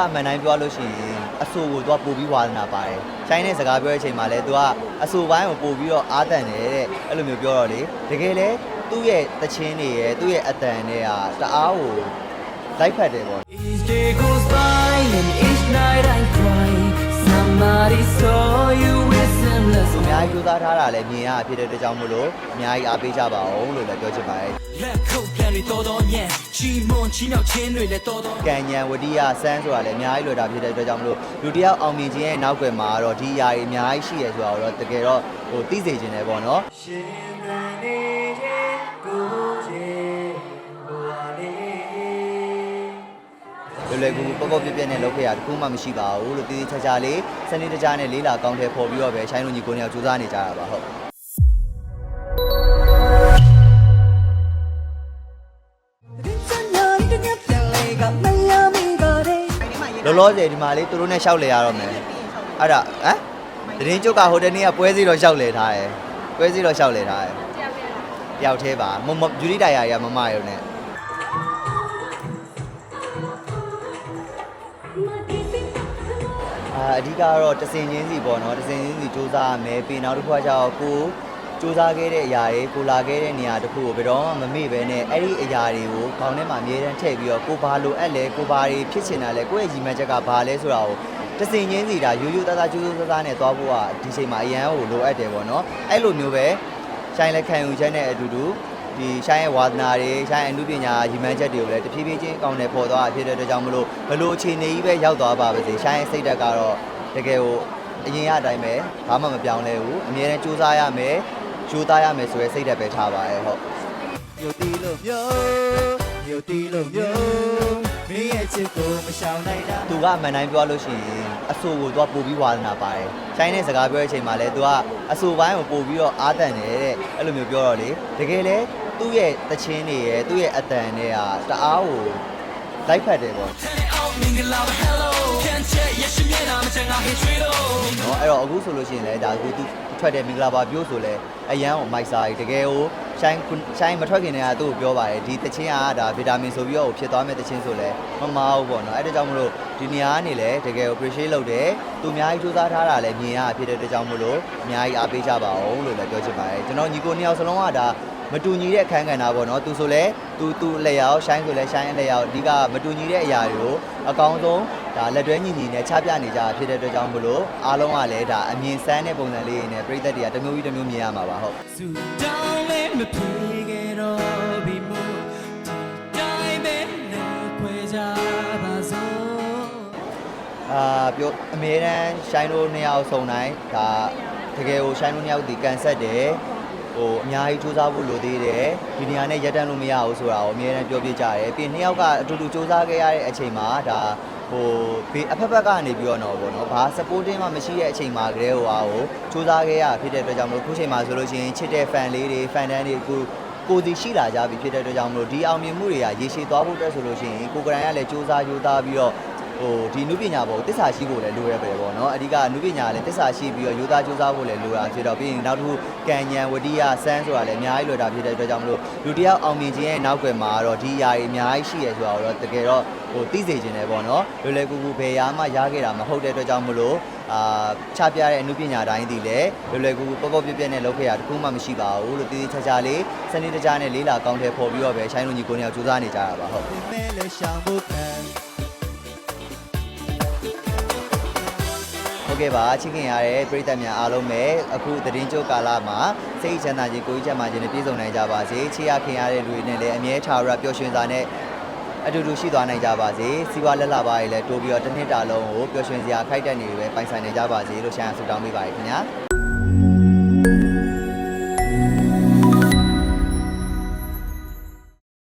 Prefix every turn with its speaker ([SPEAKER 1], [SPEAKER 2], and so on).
[SPEAKER 1] ကအမှန်တိုင်းပြောလို့ရှိရင်အဆိုကိုသူကပို့ပြီးဝါသနာပါတယ်ချိုင်းနဲ့စကားပြောတဲ့အချိန်မှာလဲသူကအဆိုပိုင်းကိုပို့ပြီးတော့အားတန်တယ်တဲ့အဲ့လိုမျိုးပြောတော့လေတကယ်လဲသူ့ရဲ့တခြင်းတွေရဲ့သူ့ရဲ့အတန်တွေကတအားကိုလိုက်ဖက်တယ်ပေါ့
[SPEAKER 2] Each day goes by and each night I cry. Somebody saw you with endless
[SPEAKER 1] အများကြီးကြိုးစားထားတာလည်းမြင်ရဖြစ်တဲ့အတွက်ကြောင့်မို့လို့အများကြီးအားပေးကြပါအောင်လို့လည်းပြောချင်ပါတယ်
[SPEAKER 2] လက်ခုပ်ပြန်တွေတော်တော်ညံ့ချီမွန်ချီနောက်ချင်းတွေလည်းတော်တော်
[SPEAKER 1] ကံညံဝတိယစန်းဆိုတာလည်းအများကြီးလွယ်တာဖြစ်တဲ့အတွက်ကြောင့်မလို့လူတစ်ယောက်အောင်မြင်ခြင်းရဲ့နောက်ွယ်မှာတော့ဒီအရာတွေအများကြီးရှိရဆိုတာကိုတော့တကယ်တော့ဟိုသိစေခြင်းတယ်ပေါ့နော်
[SPEAKER 2] ရှင်တန်နေ လွ
[SPEAKER 1] ယ်လွယ်ကူကူပေါ့ပေါ့ပြက်ပြက်နဲ့လုပ်ခဲ့ရတခုမှမရှိပါဘူးလို့တည်တည်ချာချာလေးစနေတကြားနဲ့လေးလာကောင်းတဲ့ပေါ်ပြီးတော့ပဲရှိုင်းလုံးကြီးကိုနေအောင်စူးစမ်းနေကြတာပါဟုတ်လောလောဆယ်ဒီမှာလေးသူတို့နဲ့ရှောက်လေရတော့မယ်အဲ့ဒါဟမ်တရင်ကျုပ်ကဟိုတနေ့ကပွဲစီတော့ရှောက်လေထားတယ်ပွဲစီတော့ရှောက်လေထားတယ်တယောက်သေးပါမမဂျူရီတိုင်ယာရမမရုံနဲ့ အာအဓိကကတော့တစင်ချင်းစီပေါ့နော်တစင်ချင်းစီစူးစမ်းရမယ်ပြီးနောက်တစ်ခုကကျတော့ကိုစူးစမ်းခဲ့တဲ့အရာတွေကိုလာခဲ့တဲ့နေရာတစ်ခုကိုဘယ်တော့မှမမေ့ပဲနဲ့အဲ့ဒီအရာတွေကိုခေါင်းထဲမှာအမြဲတမ်းထည့်ပြီးတော့ကိုဘာလိုအပ်လဲကိုဘာတွေဖြစ်ချင်တာလဲကိုယ့်ရဲ့ရည်မှန်းချက်ကဘာလဲဆိုတာကိုတစင်ချင်းစီဒါရိုးရိုးသားသားကျူးကျူးသားသားနဲ့သွားဖို့ကဒီချိန်မှာအရန်ကိုလိုအပ်တယ်ပေါ့နော်အဲ့လိုမျိုးပဲရှိုင်းလက်ခံယူချက်နဲ့အတူတူ ဒီရှိုင်းရဲ့ဝါသနာတွေရှိုင်းရဲ့အမှုပညာရည်မှန်းချက်တွေကိုလည်းတဖြည်းဖြည်းချင်းအကောင်းနဲ့ပေါ်သွားတာဖြစ်တဲ့အတွက်ကြောင့်မလို့ဘလို့အခြေအနေကြီးပဲရောက်သွားပါပါစေရှိုင်းရဲ့စိတ်ဓာတ်ကတော့တကယ်ကိုအရင်ရအတိုင်းပဲဘာမှမပြောင်းလဲဘူးအမြဲတမ်းစူးစမ်းရမယ်ကြိုးစားရမယ်ဆိုရဲစိတ်ဓာတ်ပဲထားပါရဲ့ဟုတ်
[SPEAKER 3] မြို့တီလို့မြို့မြို့တီလို့မြို့မင်းရဲ့ချစ်ကိုမရှောင်နိုင်တာ
[SPEAKER 1] သူကအမှန်တိုင်းပြောလို့ရှိရင်အဆိုကိုသူကပို့ပြီးဝါသနာပါတယ်ချိုင်းနဲ့စကားပြောတဲ့အချိန်မှာလဲသူကအဆိုပိုင်းကိုပို့ပြီးတော့အားတန်တယ်တဲ့အဲ့လိုမျိုးပြောတော့လေတကယ်လဲ သူ့ရဲ့တခြင်းတွေရဲ့သူ့ရဲ့အတန်တွေကတအားကိုလိုက်ဖက်တယ်ပေါ့
[SPEAKER 2] နော်
[SPEAKER 1] အဲ့တော့အခုဆိုလို့ရှိရင်လည်းဒါကသူ ထွက်တဲ့မင်္ဂလာပါပြောဆိုလဲအရန်ကိုမိုက်စာကြီးတကယ်ကိုရှိုင်းရှိုင်းမထွက်ခင်တည်းကသူ့ကိုပြောပါတယ်ဒီတခြင်းအားဒါဗီတာမင်ဆိုပြီးတော့ဖြစ်သွားမဲ့တခြင်းဆိုလဲမမအောင်ပေါ့နော်အဲ့ဒါကြောင့်မလို့ဒီနေရာကနေလဲတကယ်ကို appreciate လုပ်တယ်သူအများကြီးစူးစမ်းထားတာလဲမြင်ရဖြစ်တဲ့အတွက်ကြောင့်မလို့အများကြီးအားပေးကြပါအောင်လို့လည်းပြောချင်ပါတယ်ကျွန်တော်ညီကိုနှစ်ယောက်စလုံးကဒါမတူညီတဲ့အခန်းကဏ္ဍပေါ့နော်သူဆိုလဲသူသူလက်ရောရှိုင်းဆိုလဲရှိုင်းလက်ရောအဓိကမတူညီတဲ့အရာတွေကိုအကောင်ဆုံး ဒါလက်တွဲညီညီနဲ့ချပြနေကြတာဖြစ်တဲ့အတွက်ကြောင့်မလို့အားလုံးကလည်းဒါအမြင်ဆန်းတဲ့ပုံစံလေးတွေနဲ့ပြိသက်တွေကတစ်မျိုးကြီးတစ်မျိုးမြင်ရမှာပါဟုတ်
[SPEAKER 2] စူတောင်းလေးမပြေခဲ့တော့ဘီမူတိုင်းပဲလို့ခွဲကြပါစို့
[SPEAKER 1] အာပြောအမြဲတမ်းရှိုင်းတို့နှစ်ယောက်စုံတိုင်းဒါတကယ်ကိုရှိုင်းတို့နှစ်ယောက်ဒီကန်ဆက်တယ် ဟိုအများကြီးစူးစမ်းဖို့လိုသေးတယ်ဒီနေရာနဲ့ရက်တန်းလို့မရဘူးဆိုတာကိုအမြဲတမ်းပြောပြကြတယ်ပြီးရင်နှစ်ယောက်ကအတူတူစူးစမ်းခဲ့ရတဲ့အချိန်မှာဒါဟိုဘေးအဖက်ဖက်ကနေပြီးတော့တော့ဗောနော်ဘာ supporting မှမရှိတဲ့အချိန်မှာကလေးဟိုဟာကိုစူးစမ်းခဲ့ရဖြစ်တဲ့အတွက်ကြောင့်မလို့ခုချိန်မှာဆိုလို့ရှိရင်ချစ်တဲ့ fan လေးတွေ fan တန်းတွေကိုကိုယ်စီရှိလာကြပြီဖြစ်တဲ့အတွက်ကြောင့်မလို့ဒီအောင်မြင်မှုတွေကရေရှည်သွားဖို့အတွက်ဆိုလို့ရှိရင်ကိုယ်ကရန်ကလည်းစူးစမ်းကြိုးစားပြီးတော့ ဟိုဒီနုပညာပေါ်တစ္ဆာရှိဖို့လည်းလိုရပဲပေါ့နော်အဓိကနုပညာလည်းတစ္ဆာရှိပြီးတော့ယူသားကြိုးစားဖို့လည်းလိုတာဖြစ်တော့ပြီးရင်နောက်တစ်ခုကံဉဏ်ဝတိယစမ်းဆိုတာလည်းအများကြီးလိုတာဖြစ်တဲ့အတွက်ကြောင့်မလို့လူတစ်ယောက်အောင်မြင်ခြင်းရဲ့နောက်ွယ်မှာတော့ဒီຢာတွေအများကြီးရှိရဆိုတာတော့တကယ်တော့ဟိုသိစေခြင်းတယ်ပေါ့နော်လွယ်လွယ်ကူကူဘယ်ရာမှရခဲ့တာမဟုတ်တဲ့အတွက်ကြောင့်မလို့အာချပြတဲ့အနုပညာတိုင်းဒီလည်းလွယ်လွယ်ကူကူပေါ့ပေါ့ပြက်ပြက်နဲ့လုပ်ခဲ့ရတခုမှမရှိပါဘူးလို့တည်တည်ချာချာလေးစနေတကြားနဲ့လေးလာကောင်းတဲ့ပေါ်ပြီးတော့ပဲရှိုင်းလုံးကြီးကိုနေအောင်စူးစမ်းနေကြတာပါဟုတ် တ်ကဲ့ပါချစ်ခင်ရတဲ့ပရိသတ်များအားလုံးပဲအခုသတင်းကြိုကာလမှာစိတ်ချမ်းသာခြင်းကိုယ်ကြီးချမ်းသာခြင်းနဲ့ပြည့်စုံနိုင်ကြပါစေချစ်ရခင်ရတဲ့လူတွေနဲ့လည်းအမြဲထာဝရပျော်ရွှင်စွာနဲ့အတူတူရှိသွားနိုင်ကြပါစေစီးပွားလက်လာပါရေးလည်းတိုးပြီးတော့တစ်နှစ်တာလုံးကိုပျော်ရွှင်စရာခိုက်တဲ့နေတွေပဲပိုင်ဆိုင်နေကြပါစေလို့ရှာဆုတောင်းပေးပါရခင်ဗျာ